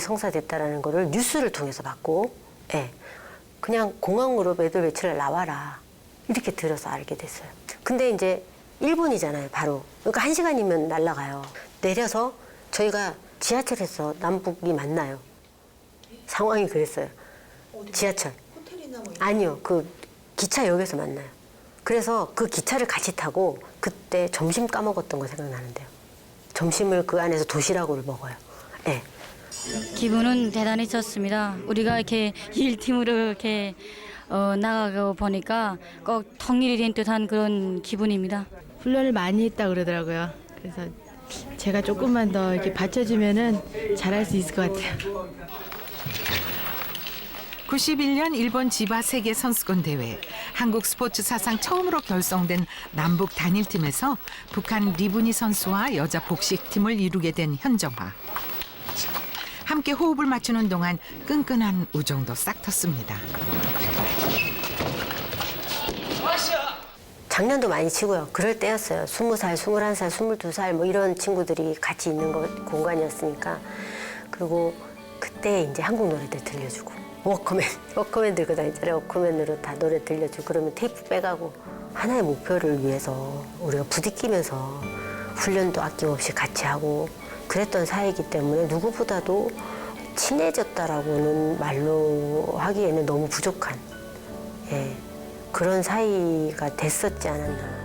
성사됐다라는 거를 뉴스를 통해서 봤고, 예. 그냥 공항으로 매달 며칠 나와라. 이렇게 들어서 알게 됐어요. 근데 이제 일본이잖아요, 바로. 그러니까 한 시간이면 날아가요. 내려서 저희가 지하철에서 남북이 만나요. 상황이 그랬어요. 지하철. 호텔이나 뭐 아니요, 그 기차역에서 만나요. 그래서 그 기차를 같이 타고 그때 점심 까먹었던 거 생각나는데요. 점심을 그 안에서 도시락을 먹어요. 예. 기분은 대단히 좋습니다. 우리가 이렇게 일팀으로 이렇게 어, 나가고 보니까 꼭 통일이 된 듯한 그런 기분입니다. 훈련을 많이 했다 그러더라고요. 그래서 제가 조금만 더 이렇게 받쳐주면은 잘할 수 있을 것 같아요. 91년 일본 지바 세계 선수권 대회 한국 스포츠 사상 처음으로 결성된 남북 단일팀에서 북한 리브니 선수와 여자 복식팀을 이루게 된 현정화. 함께 호흡을 맞추는 동안 끈끈한 우정도 싹 텄습니다. 작년도 많이 치고요. 그럴 때였어요. 스무 살, 스물한 살, 스물두 살 뭐 이런 친구들이 같이 있는 것, 공간이었으니까. 그리고 그때 이제 한국 노래들 들려주고 워커맨, 워커맨 들고 다니잖아요. 워커맨으로 다 노래 들려주고 그러면 테이프 빼가고 하나의 목표를 위해서 우리가 부딪히면서 훈련도 아낌없이 같이 하고 그랬던 사이이기 때문에 누구보다도 친해졌다라고는 말로 하기에는 너무 부족한 예, 그런 사이가 됐었지 않았나.